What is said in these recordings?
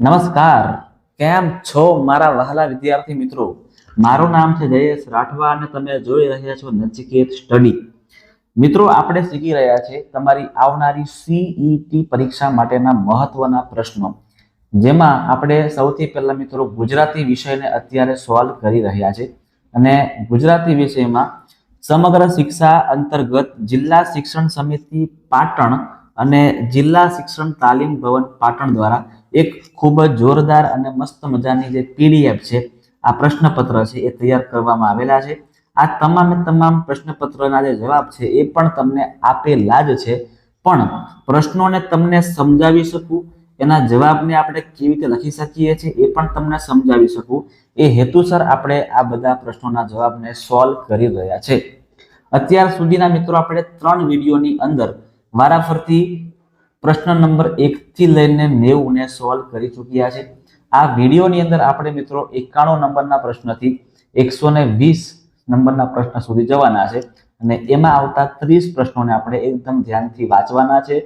નમસ્કાર. કેમ છો મારા વહાલા વિદ્યાર્થી મિત્રો? મારું નામ છે જયેશ રાઠવા અને તમે જોઈ રહ્યા છો નચિકેત સ્ટડી. મિત્રો આપણે શીખી રહ્યા છે તમારી આવનારી સીઈટી પરીક્ષા માટેના મહત્વના પ્રશ્નો. જેમાં આપણે સૌથી પહેલા મિત્રો ગુજરાતી વિષયને અત્યારે સોલ્વ કરી રહ્યા છે અને ગુજરાતી વિષયમાં સમગ્ર શિક્ષા અંતર્ગત જિલ્લા શિક્ષણ સમિતિ પાટણ અને જિલ્લા શિક્ષણ તાલીમ ભવન પાટણ દ્વારા એક ખૂબ જ જોરદાર અને મસ્ત મજાની જે પીડીએફ છે, આ પ્રશ્નપત્ર છે, એ તૈયાર કરવામાં આવેલા છે. આ તમામે તમામ પ્રશ્નપત્રના જે જવાબ છે, એ પણ તમને આપેલા જ છે. પણ પ્રશ્નોને તમને સમજાવી શકું, એના જવાબને આપણે કેવી રીતે લખી શકીએ છીએ, એ પણ તમને સમજાવી શકું. એ હેતુસર આપણે આ બધા પ્રશ્નોના જવાબને સોલ્વ કરી રહ્યા છે. અત્યાર સુધીના મિત્રો, આપણે ત્રણ વિડીયોની અંદર વારાફરતી પ્રશ્ન નંબર એક થી લઈને નેવું ને સોલ્વ કરી ચૂક્યા છે. આ વિડીયોની અંદર આપણે મિત્રો એકાણું નંબરના પ્રશ્નથી એકસો વીસ નંબરના પ્રશ્ન સુધી જવાના છે અને એમાં આવતા ત્રીસ પ્રશ્નોને આપણે એકદમ ધ્યાનથી વાંચવાના છે,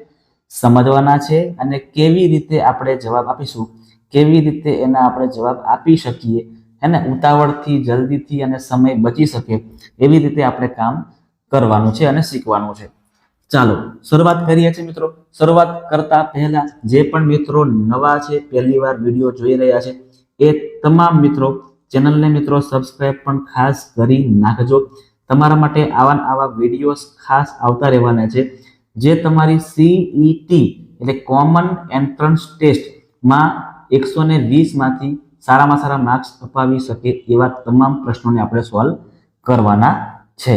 સમજવાના છે અને કેવી રીતે આપણે જવાબ આપીશું, કેવી રીતે એના આપણે જવાબ આપી શકીએ એને ઉતાવળથી, જલ્દીથી અને સમય બચી શકે એવી રીતે આપણે કામ કરવાનું છે અને શીખવાનું છે. ચાલો, શરૂઆત કરીએ છીએ મિત્રો. શરૂઆત કરતા પહેલા જે પણ મિત્રો નવા છે, પહેલી વાર વીડિયો જોઈ રહ્યા છે, એ તમામ મિત્રો ચેનલને મિત્રો સબસ્ક્રાઇબ પણ ખાસ કરી નાખજો. તમારા માટે આવા આવા વીડિયો ખાસ આવતા રહેવાના છે. જે તમારી સીઈટી એટલે કોમન એન્ટ્રન્સ ટેસ્ટમાં એકસો ને વીસમાંથી સારામાં સારા માર્ક્સ અપાવી શકે એવા તમામ પ્રશ્નોને આપણે સોલ્વ કરવાના છે.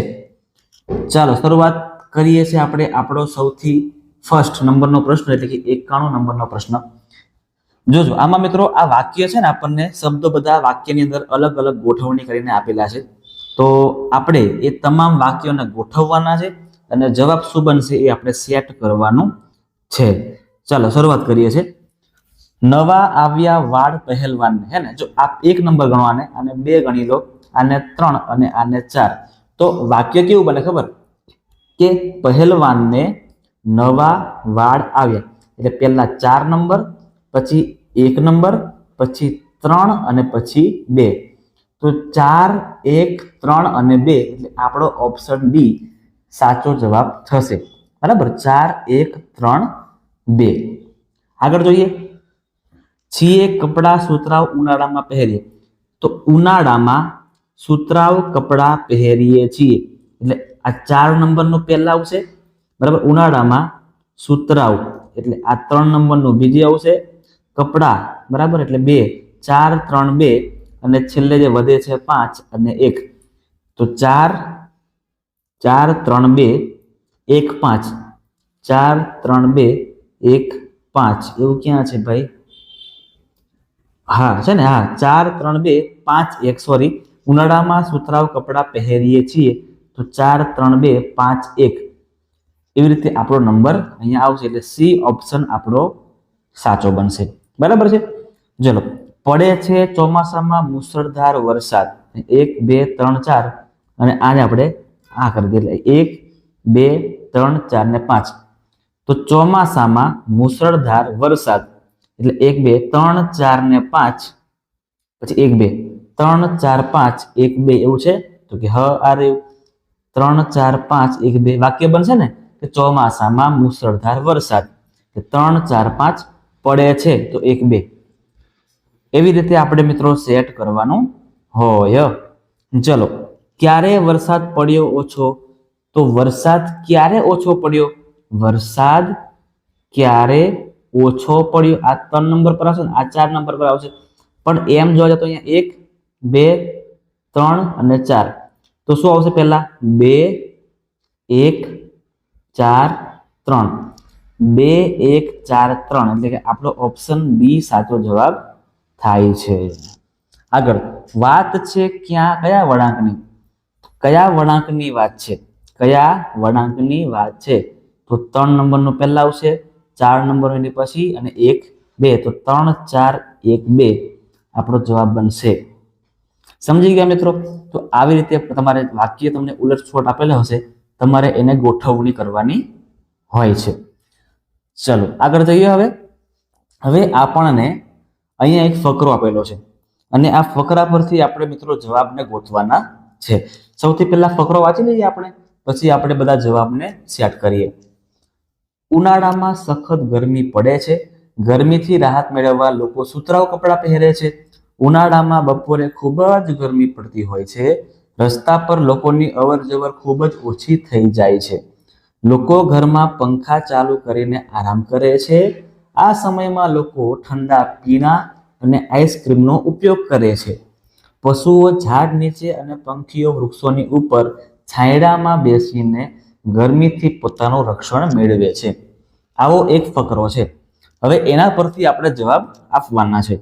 ચાલો, શરૂઆત કરીએ છીએ આપણે આપણો સૌથી ફર્સ્ટ નંબરનો પ્રશ્ન, એટલે કે એકાણું નંબરનો પ્રશ્ન. જોજો, આમાં મિત્રો આ વાક્ય છે ને આપણને શબ્દો બધા વાક્યની અંદર અલગ અલગ ગોઠવણી કરીને આપેલા છે. તો આપણે એ તમામ વાક્યોને ગોઠવવાના છે અને જવાબ શું બનશે એ આપણે સેટ કરવાનું છે. ચાલો, શરૂઆત કરીએ છીએ. નવા આવ્યા વાડ પહેલવાનને, હે ને? જો આપ એક નંબર ગણવાને અને બે ગણી લો, આને ત્રણ અને આને ચાર. તો વાક્ય કેવું બને ખબર? કે પહેલવાનને નવા વાળ આવ્યા. એટલે પહેલા ચાર નંબર, પછી એક નંબર, પછી ત્રણ અને પછી બે. તો ચાર, એક, ત્રણ અને બે, એટલે આપણો ઓપ્શન બી સાચો જવાબ થશે. બરાબર? ચાર, એક, ત્રણ, બે. આગળ જોઈએ. છીએ કપડાં સુતરાવ ઉનાળામાં પહેરીએ. તો ઉનાળામાં સુતરાવ કપડાં પહેરીએ છીએ. આ ચાર નંબરનું પહેલા આવશે, બરાબર? ઉનાળામાં સુતરાવ એટલે આ ત્રણ નંબરનું બીજી આવશે કપડાં, બરાબર? એટલે બે, ચાર, ત્રણ, બે, અને છેલ્લે જે વધે છે પાંચ અને એક. તો ચાર ચાર, ત્રણ, બે, એક, પાંચ. ચાર, ત્રણ, બે, એક, પાંચ. એવું ક્યાં છે ભાઈ? હા, છે ને? હા, ચાર, ત્રણ, બે, પાંચ, એક સોરી ઉનાળામાં સુતરાવ કપડાં પહેરીએ છીએ. તો ચાર, ત્રણ, બે, પાંચ, એક. એવી રીતે આપણો નંબર અહીંયા આવશે એટલે સી ઓપ્શન આપણો સાચો બનશે. બરાબર છે? ચલો, પડે છે ચોમાસામાં મુસળધાર વરસાદ. એક, બે, ત્રણ, ચાર અને આને આપણે આ કરી દઈએ એટલે એક, બે, ત્રણ, ચાર ને પાંચ. તો ચોમાસામાં મુસળધાર વરસાદ. એટલે એક, બે, ત્રણ, ચાર ને પાંચ. પછી એક, બે, ત્રણ, ચાર, પાંચ. એક, બે એવું છે? તો કે હ, આ રહ્યું. ત્રણ, ચાર, પાંચ, એક, બે વાક્ય બનશે ને, કે ચોમાસામાં મુસળધાર વરસાદ ત્રણ, ચાર, પાંચ પડે છે, તો એક, બે. એવી રીતે આપણે મિત્રો સેટ કરવાનું હોય. ચલો, ક્યારે વરસાદ પડ્યો ઓછો? તો વરસાદ ક્યારે ઓછો પડ્યો? વરસાદ ક્યારે ઓછો પડ્યો? આ ત્રણ નંબર પર આવશે આ ચાર નંબર પર આવશે. પણ એમ જોવા તો અહીંયા એક, બે, ત્રણ અને ચાર. તો શું આવશે પહેલા? બે, એક, ચાર, ત્રણ. બે, એક, ચાર, ત્રણ. એટલે કે આપણો ઓપ્શન બી સાચો જવાબ થાય છે. આગળ. વાત છે ક્યાં? કયા વળાંકની? કયા વળાંકની વાત છે? કયા વળાંકની વાત છે? તો ત્રણ નંબરનું પહેલા આવશે, ચાર નંબર એની પછી અને એક, બે. તો ત્રણ, ચાર, એક, બે. આપણો જવાબ બનશે. સમજી ગયા મિત્રો? તો આવી રીતે તમારે વાક્ય તમને ઉલટછોટ આપેલા હશે. તમારે એને ગોઠવણી કરવાની હોય છે. ચલો, આગળ જઈએ હવે. હવે આપણને અહીંયા એક ફકરો આપેલો છે. અને આ ફકરા પરથી આપણે મિત્રો જવાબને ગોઠવાના છે. સૌથી પહેલા ફકરો વાંચી લઈએ આપણે, પછી આપણે બધા જવાબને સેટ કરીએ. ઉનાળામાં સખત ગરમી પડે છે. ગરમીથી રાહત મેળવવા લોકો સુતરાઉ કપડાં પહેરે છે. ઉનાળામાં બપોરે ખૂબ જ ગરમી પડતી હોય છે. રસ્તા પર લોકોની અવર જવર ખૂબ જ ઓછી થઈ જાય છે. લોકો ઘરમાં પંખા ચાલુ કરીને આરામ કરે છે. આ સમયમાં લોકો ઠંડા પીણા અને આઈસ્ક્રીમનો ઉપયોગ કરે છે. પશુઓ ઝાડ નીચે અને પંખીઓ વૃક્ષોની ઉપર છાંયડામાં બેસીને ગરમીથી પોતાનું રક્ષણ મેળવે છે. આવો એક ફકરો છે. હવે એના પરથી આપણે જવાબ આપવાના છે.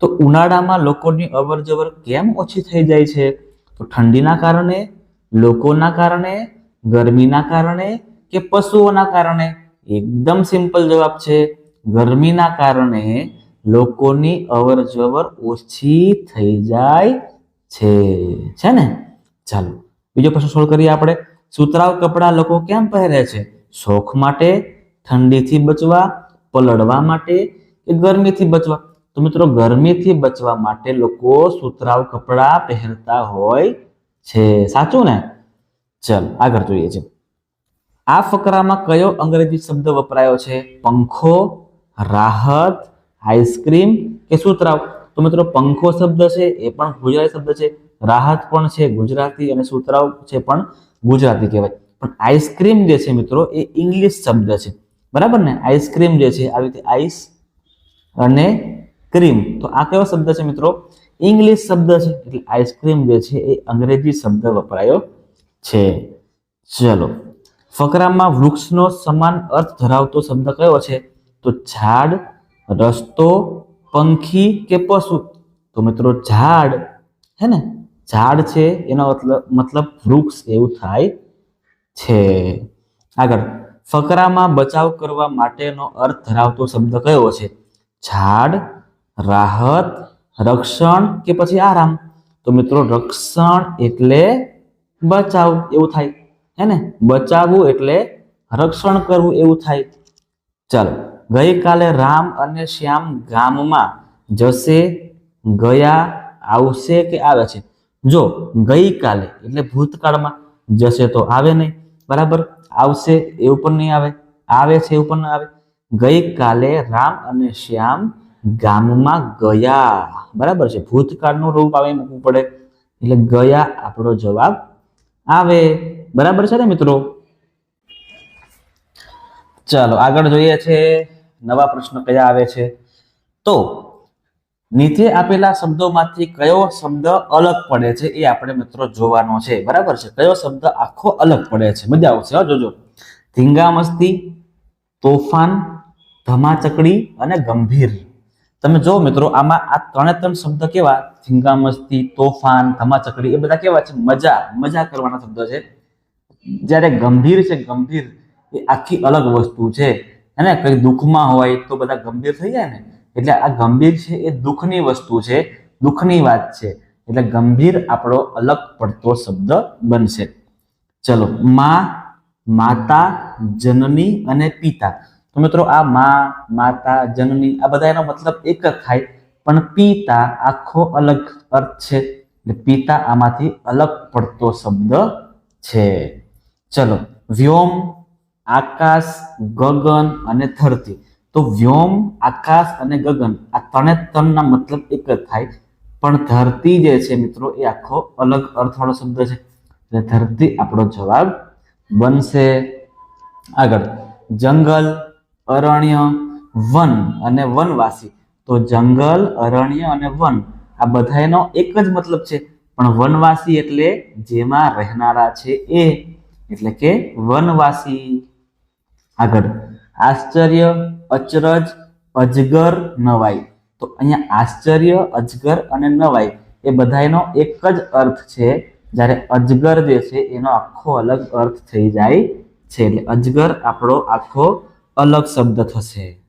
તો ઉનાળામાં લોકોની અવર જવર કેમ ઓછી થઈ જાય છે? તો ઠંડીના કારણે, લોકોના કારણે, ગરમીના કારણે કે પશુઓના કારણે? એકદમ સિમ્પલ જવાબ છે, ગરમીના કારણે લોકોની અવર જવર ઓછી થઈ જાય છે. છે ને? ચાલો, બીજો પ્રશ્ન સોલ્વ કરીએ આપણે. સુતરાઉ કપડાં લોકો કેમ પહેરે છે? શોખ માટે, ઠંડીથી બચવા, પલળવા માટે કે ગરમીથી બચવા? તો મિત્રો, ગરમીથી બચવા માટે લોકો સુતરાવ કપડાં પહેરતા હોય છે. સાચું ને? ચલ, આગળ જોઈએ છે. આ ફકરામાં કયો અંગ્રેજી શબ્દ વપરાયો છે? પંખો, રાહત, આઈસ્ક્રીમ કે સુતરાવ તો મિત્રો, પંખો શબ્દ છે, એ પણ ગુજરાતી શબ્દ છે. રાહત પણ છે, ગુજરાતી અને સુતરાઉ છે પણ ગુજરાતી કહેવાય. પણ આઈસ્ક્રીમ જે છે મિત્રો, એ ઇંગ્લિશ શબ્દ છે. બરાબર ને? આઈસ્ક્રીમ જે છે, આવી રીતે આઈસ અને ક્રીમ તો આ કયો શબ્દ છે મિત્રો? ઇંગ્લિશ શબ્દ છે. એટલે આઈસ્ક્રીમ જે છે એ અંગ્રેજી શબ્દ વપરાયો છે. ચલો. ફકરામાં વૃક્ષનો સમાન અર્થ ધરાવતો શબ્દ કયો છે? તો ઝાડ, રસ્તો, પંખી કે પશુ? તો મિત્રો ઝાડ, હે ને? ઝાડ છે એનો મતલબ વૃક્ષ એવું થાય છે. આગળ. ફકરામાં બચાવ કરવા માટેનો અર્થ ધરાવતો શબ્દ કયો છે? ઝાડ રાહત, રક્ષણ કે પછી આરામ? તો મિત્રો, રક્ષણ એટલે બચાવ એવું થાય, હે ને? બચાવવું એટલે રક્ષણ કરવું એવું થાય. ચાલો, ગઈકાલે રામ અને શ્યામ ગામમાં જશે, ગયા, આવશે કે આવે છે? જો, ગઈકાલે, એટલે ભૂતકાળમાં જશે તો આવે નહીં, બરાબર? આવશે એવું પણ નહીં આવે આવે છે એવું પણ આવે. ગઈકાલે રામ અને શ્યામ ગામમાં ગયા. બરાબર છે. ભૂતકાળનું રૂપ આવે મૂકવું પડે. એટલે ગયા આપણો જવાબ આવે. બરાબર છે ને મિત્રો? ચાલો, આગળ જોઈએ છે. નવા પ્રશ્ન કયા આવે છે? તો, નીચે આપેલા શબ્દોમાંથી કયો શબ્દ અલગ પડે છે એ આપણે મિત્રો જોવાનો છે. બરાબર છે? કયો શબ્દ આખો અલગ પડે છે? મજા આવશે જોજો. ધીંગામસ્તી તોફાન, ધમાચકડી અને ગંભીર. તમે જો મિત્રો, આમાં આ ત્રણે ત્રણ શબ્દ કેવા? ધીંગામસ્તી તોફાન, ધમાચકડી, એ બધા કેવા છે? મજા મજા કરવાના શબ્દ છે. જ્યારે ગંભીર છે, ગંભીર એ આખી અલગ વસ્તુ છે. અને કઈ દુઃખમાં હોય તો બધા ગંભીર થઈ જાય ને? એટલે આ ગંભીર છે એ દુઃખની વસ્તુ છે, દુઃખની વાત છે. એટલે ગંભીર આપણો અલગ પડતો શબ્દ બનશે. ચલો, મા, માતા, જનની અને પિતા. તો મિત્રો આ મા, માતા જંગની આ બધા એનો મતલબ એક જ થાય. પણ પિતા આખો અલગ અર્થ છે. એટલે પિતા આમાંથી અલગ પડતો શબ્દ છે. ચલો, વ્યોમ, આકાશ, ગગન અને ધરતી. તો વ્યોમ, આકાશ અને ગગન આ ત્રણે ત્રણના મતલબ એક જ થાય. પણ ધરતી જે છે મિત્રો એ આખો અલગ અર્થવાળો શબ્દ છે. એટલે ધરતી આપણો જવાબ બનશે. આગળ, જંગલ અરણ્ય વન અને વનવાસી. તો જંગલ, અરણ્ય અને વન, આ બધાનો એક જ મતલબ છે. પણ વનવાસી એટલે જેમાં રહેનારા છે એ. એટલે કે વનવાસી. આગળ. આશ્ચર્ય, અચરજ, અજગર, નવાઈ. તો અહીંયા આશ્ચર્ય, અજગર અને નવાઈ એ બધાનો એક જ અર્થ છે. જ્યારે અજગર જે છે એનો આખો અલગ અર્થ થઈ જાય છે. એટલે અજગર આપણો આખો અલગ શબ્દ થશે.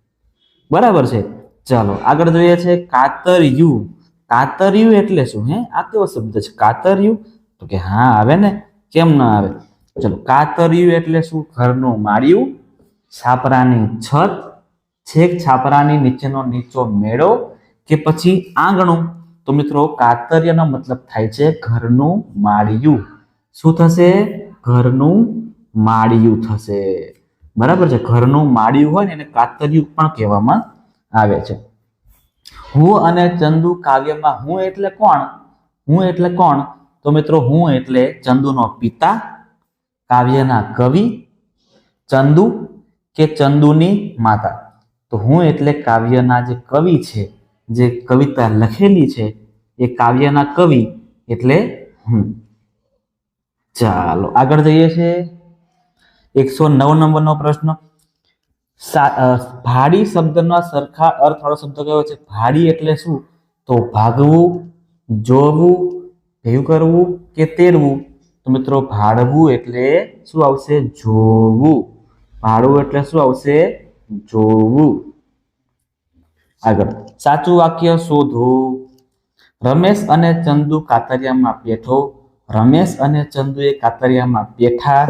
બરાબર છે? ચાલો, આગળ જોઈએ છે કાતર્યું. કાતરિયું એટલે શું? હે, આ કેવો શબ્દ છે? કાતર્યું? તો કે હા, આવે ને? કેમ ના આવે? ચલો, કાતરિયું એટલે શું? ઘરનું માળિયું, છાપરાની છત, છેક છાપરાની નીચેનો નીચો મેળો કે પછી આંગણું? તો મિત્રો, કાતર્યનો મતલબ થાય છે ઘરનું માળિયું. શું થશે? ઘરનું માળિયું થશે. બરાબર છે? ઘરનું માળિયું હોય ને એને કાતરિયું પણ કહેવામાં આવે છે. હું અને ચંદુ કાવ્યમાં હું એટલે કોણ? હું એટલે કોણ? તો મિત્રો, હું એટલે ચંદુનો પિતા, કાવ્યના કવિ, ચંદુ કે ચંદુની માતા. તો હું એટલે કાવ્યના જે કવિ છે, જે કવિતા લખેલી છે, એ કાવ્યના કવિ એટલે હું. ચાલો, આગળ જઈએ છે એકસો નવ નંબરનો પ્રશ્ન. ભાડી શબ્દના સરખા અર્થ વાળો શબ્દ કયો છે? ભાડી એટલે શું? તો ભાગવું, જોવું, ભેગું કરવું કે તેરવું તો મિત્રો ભાડવું એટલે શું આવશે? જોવું. ભાડવું એટલે શું આવશે? જોવું. આગળ. સાચું વાક્ય શોધો. રમેશ અને ચંદુ કાતરિયામાં બેઠો. રમેશ અને ચંદુએ કાતરિયામાં બેઠા.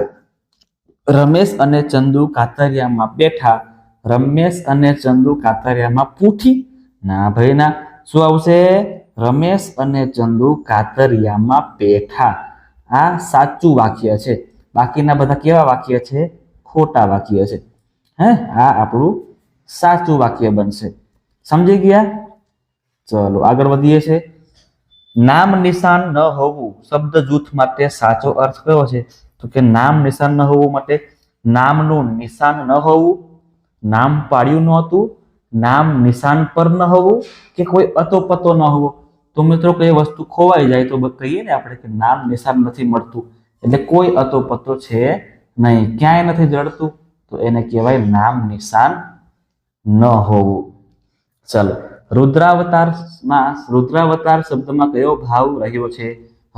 રમેશ અને ચંદુ કાતરિયામાં બેઠા. રમેશ અને ચંદુ કાતરિયામાં પૂઠી. ના ભાઈ, ના. શું આવશે રમેશ અને ચંદુ કાતરિયામાં બેઠા. આ સાચું વાક્ય છે. બાકીના બધા કેવા વાક્ય છે? ખોટા વાક્ય છે. હે, આ આપણું સાચું વાક્ય બનશે. સમજી ગયા? ચલો, આગળ વધીએ છે. નામ નિશાન ન હોવું, શબ્દ જૂથ માટે સાચો અર્થ કયો છે? તો કે નામ નિશાન ન હોવું માટે નામનું નિશાન ન હોવું, નામ પાડ્યું ન હતું, નામ નિશાન પર ન હોવું કે કોઈ અતોપતો ન હોવો. તો મિત્રો કઈ વસ્તુ ખોવાઈ જાય તો કહીએ ને આપણે કે નામ નિશાન નથી મળતું. એટલે કોઈ અતોપતો છે નહીં, ક્યાંય નથી જડતું. તો એને કહેવાય નામ નિશાન ન હોવું. ચલો, રુદ્રાવતારમાં, રુદ્રાવતાર શબ્દમાં કયો ભાવ રહ્યો છે?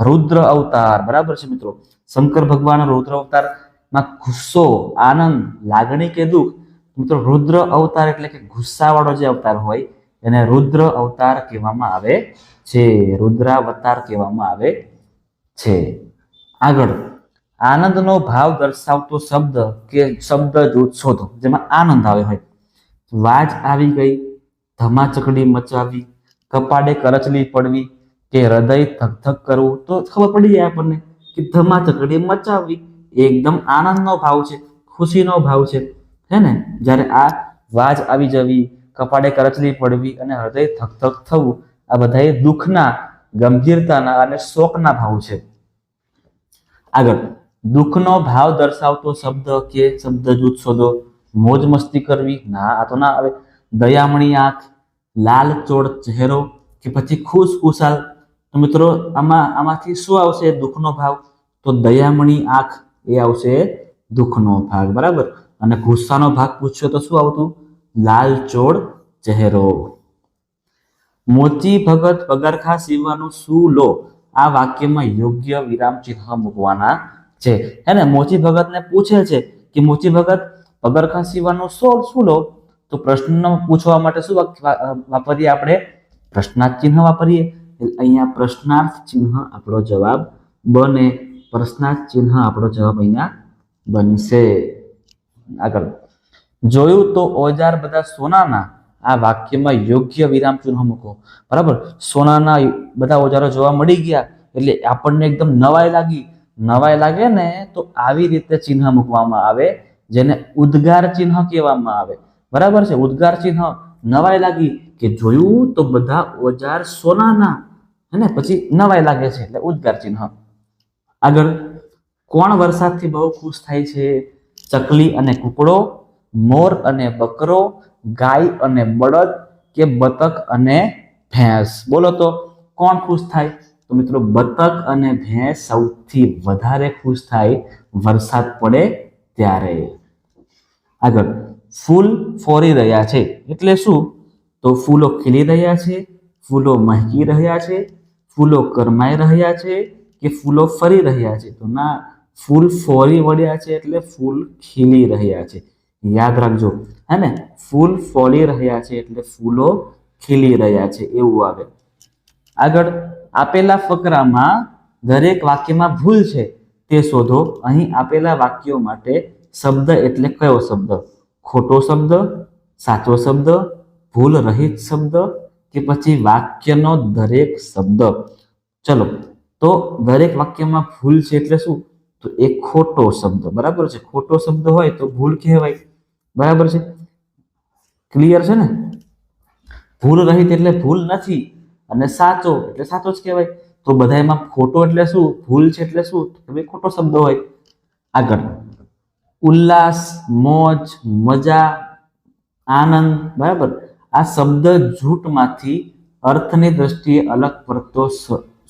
રુદ્ર અવતાર. બરાબર છે મિત્રો? શંકર ભગવાન રુદ્ર અવતારમાં ગુસ્સો, આનંદ, લાગણી કે દુઃખ? મિત્રો, રુદ્ર અવતાર એટલે કે ગુસ્સાવાળો જે અવતાર હોય, એને રુદ્ર અવતાર કહેવામાં આવે છે. રુદ્રાવતાર કહેવામાં આવે છે. આગળ. આનંદનો ભાવ દર્શાવતો શબ્દ કે શબ્દ જૂથ શોધો, જેમાં આનંદ આવે હોય. વાજ આવી ગઈ, ધમાચકડી મચાવી કપાડે કરચલી પડવી કે હૃદય ધક ધક કરવું, તો ખબર પડી જાય આપણને કે ધમાચકડી મચાવવી એકદમ આનંદનો ભાવ છે, ખુશીનો ભાવ છે. હે ને? જ્યારે આ વાજ આવી જવી, કપાળે કરચલી પડવી અને હૃદય ધક ધક થવું, આ બધા એ દુઃખના, ગંભીરતાના અને શોકના ભાવ છે. આગળ, દુઃખનો ભાવ દર્શાવતો શબ્દ કે શબ્દ જૂથ શોધો. મોજ મસ્તી કરવી, ના, આ તો ના આવે. દયામણી આંખ, લાલ ચોળ ચહેરો કે પછી ખુશ ખુશાલ તો મિત્રો, આમાં, આમાંથી શું આવશે દુઃખનો ભાવ? તો દયામણી આંખ એ આવશે દુઃખનો ભાગ, બરાબર? અને ગુસ્સાનો ભાગ પૂછ્યો તો શું આવતું? લાલ ચોળ ચહેરો. મોચી ભગત પગરખા સીવવાનું શું લો? આ વાક્યમાં યોગ્ય વિરામ ચિહ્ન મૂકવાના છે. હે ને મોચી ભગતને પૂછે છે કે મોચી ભગત પગરખા સીવવાનું શું શું લો? તો પ્રશ્ન પૂછવા માટે શું વાપરીએ આપણે? પ્રશ્નાર્થ ચિહ્ન વાપરીએ. એટલે અહીંયા પ્રશ્નાર્થ ચિહ્ન આપણો જવાબ બને. પ્રશ્નાર્થ ચિહ્ન આપણો જવાબ અહીંયા બનશે. આગળ. જોયું તો ઓજાર બધા સોનાના આ વાક્યમાં યોગ્ય વિરામ ચિહ્ન મૂકો. બરાબર? સોનાના બધા ઓજારો જોવા મળી ગયા. એટલે આપણને એકદમ નવાઈ લાગી. નવાઈ લાગે ને તો આવી રીતે ચિહ્ન મૂકવામાં આવે, જેને ઉદ્ગાર ચિહ્ન કહેવામાં આવે. બરાબર છે? ઉદ્ગાર ચિહ્ન નવાઈ લાગી કે જોયું તો બધા ઓજાર સોનાના હે ને પછી નવાઈ લાગે છે એટલે ઉદ્ગાર ચિહ્ન. આગળ, કોણ વરસાદથી બહુ ખુશ થાય છે? ચકલી અને કુકડો, મોર અને બકરો, ગાય અને બળદ કે બતક અને ભેંસ? બોલો તો, કોણ ખુશ થાય? તો મિત્રો, બતક અને ભેંસ સૌથી વધારે ખુશ થાય વરસાદ પડે ત્યારે. આગળ, ફૂલ ફોરી રહ્યા છે. એટલે શું? તો ફૂલો ખીલી રહ્યા છે, ફૂલો મહેકી રહ્યા છે ફૂલો કરમાઈ રહ્યા છે કે ફૂલો ફરી રહ્યા છે? તો ના, ફૂલ ફોરી વળ્યા છે એટલે ફૂલ ખીલી રહ્યા છે. યાદ રાખજો, હે ને? ફૂલ ફોલી રહ્યા છે એટલે ફૂલો ખીલી રહ્યા છે. એવું આવે. આગળ, આપેલા ફકરામાં દરેક વાક્યમાં ભૂલ છે. તે શોધો. અહીં આપેલા વાક્યો માટે શબ્દ એટલે કયો શબ્દ? ખોટો શબ્દ, સાચો શબ્દ ભૂલ રહિત શબ્દ કે પછી વાક્યનો દરેક શબ્દ. ચલો, તો દરેક વાક્યમાં ભૂલ છે એટલે શું? તો એ ખોટો શબ્દ, બરાબર છે? ખોટો શબ્દ હોય તો ભૂલ કહેવાય. બરાબર છે? ક્લિયર છે ને? ભૂલ રહિત એટલે ભૂલ નથી અને સાચો એટલે સાચો જ કહેવાય. તો બધા એમાં ખોટો એટલે શું? ભૂલ છે એટલે શું? તો ખોટો શબ્દ હોય. આગળ. ઉલ્લાસ, મોજ, મજા, આનંદ, બરાબર? આ શબ્દ જૂથમાંથી અર્થની દ્રષ્ટિએ અલગ પડતો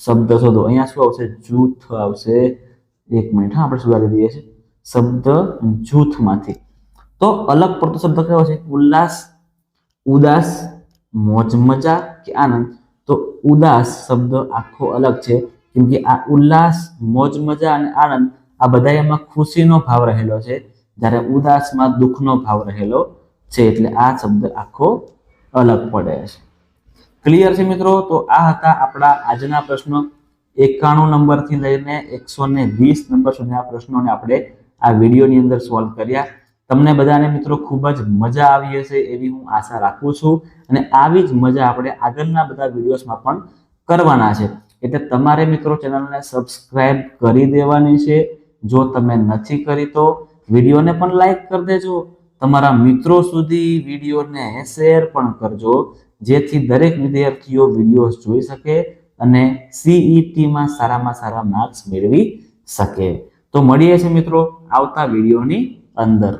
શબ્દ શોધો. અહીંયા શું આવશે? જૂથ આવશે. એક મિનિટ, હા, આપણે સુધારી દઈએ છીએ. શબ્દ જૂથમાંથી. તો અલગ પડતો શબ્દ કયો છે? ઉલ્લાસ, ઉદાસ મોજ મજા કે આનંદ? તો ઉદાસ શબ્દ આખો અલગ છે. કેમ કે આ ઉલ્લાસ મોજ મજા અને આનંદ આ બધા એમાં ખુશીનો ભાવ રહેલો છે. જ્યારે ઉદાસમાં દુઃખનો ભાવ રહેલો છે. એટલે આ શબ્દ આખો અલગ પડે છે. ક્લિયર છે મિત્રો? તો આ હતા આપણા આજના પ્રશ્નો. એકાણું નંબરથી લઈને એકસો ને વીસ નંબર સુધીના પ્રશ્નોને આપણે આ વિડીયોની અંદર સોલ્વ કર્યા. તમને બધાને મિત્રો ખૂબ જ મજા આવી હશે એવી હું આશા રાખું છું. અને આવી જ મજા આપણે આગળના બધા વિડીયોઝમાં પણ કરવાના છે. એટલે તમારે મિત્રો ચેનલને સબસ્ક્રાઇબ કરી દેવાની છે. જો તમે નથી કરી તો વિડીયોને પણ લાઈક કરી દેજો. તમારા મિત્રો સુધી વિડીયોને શેર પણ કરજો, જેથી દરેક વિદ્યાર્થીઓ વીડિયો જોઈ શકે અને સીઈટીમાં સારામાં સારા માર્ક્સ મેળવી શકે. તો મળીએ છીએ મિત્રો આવતા વિડીયોની અંદર.